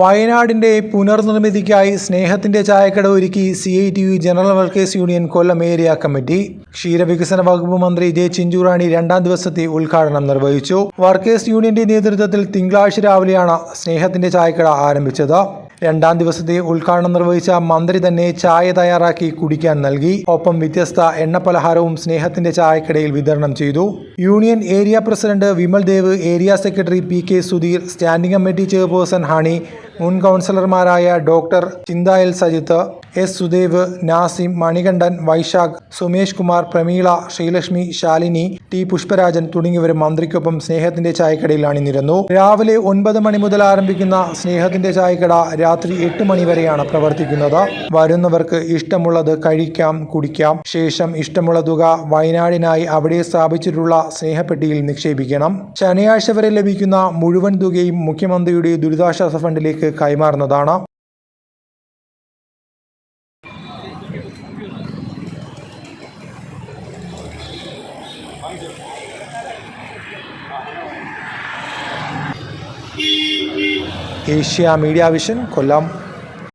വയനാടിന്റെ പുനർനിർമ്മിതിക്കായി സ്നേഹത്തിന്റെ ചായക്കട ഒരുക്കി C I T U general workers union Kollam area committee. ക്ഷീരവികസന വകുപ്പ് മന്ത്രി ജെ ചിഞ്ചുറാണി രണ്ടാം ദിവസത്തെ ഉദ്ഘാടനം നിർവഹിച്ചു. വർക്കേഴ്സ് യൂണിയന്റെ നേതൃത്വത്തിൽ തിങ്കളാഴ്ച രാവിലെയാണ് സ്നേഹത്തിന്റെ ചായക്കട ആരംഭിച്ചത്. രണ്ടാം ദിവസത്തെ ഉദ്ഘാടനം നിർവഹിച്ച മന്ത്രി തന്നെ ചായ തയ്യാറാക്കി കുടിക്കാൻ നൽകി. ഒപ്പം വ്യത്യസ്ത എണ്ണപ്പലഹാരവും സ്നേഹത്തിന്റെ ചായക്കടയിൽ വിതരണം ചെയ്തു. Union area president Vimal Dev area secretary P K Sudheer standing committee chairperson Honey മുൻ കൗൺസിലർമാരായ doctor Chinthayal Sajith S. Sudev Nasim Manikandan Vaishakh Sumesh Kumar Prameela Sreelakshmi Shalini T. Pushparajan തുടങ്ങിയവരും മന്ത്രിക്കൊപ്പം സ്നേഹത്തിന്റെ ചായക്കടയിൽ അണിനിരുന്നു. രാവിലെ ഒൻപത് മണി മുതൽ ആരംഭിക്കുന്ന സ്നേഹത്തിന്റെ ചായക്കട രാത്രി എട്ട് മണി വരെയാണ് പ്രവർത്തിക്കുന്നത്. വരുന്നവർക്ക് ഇഷ്ടമുള്ളത് കഴിക്കാം കുടിക്കാം. ശേഷം ഇഷ്ടമുള്ള തുക വയനാടിനായി അവിടെ സ്ഥാപിച്ചിട്ടുള്ള സ്നേഹപ്പെട്ടിയിൽ നിക്ഷേപിക്കണം. ശനിയാഴ്ച വരെ ലഭിക്കുന്ന മുഴുവൻ തുകയും മുഖ്യമന്ത്രിയുടെ ദുരിതാശ്വാസ ഫണ്ടിലേക്ക് കൈമാറുന്നതാണ്. Asia media vision Kollam.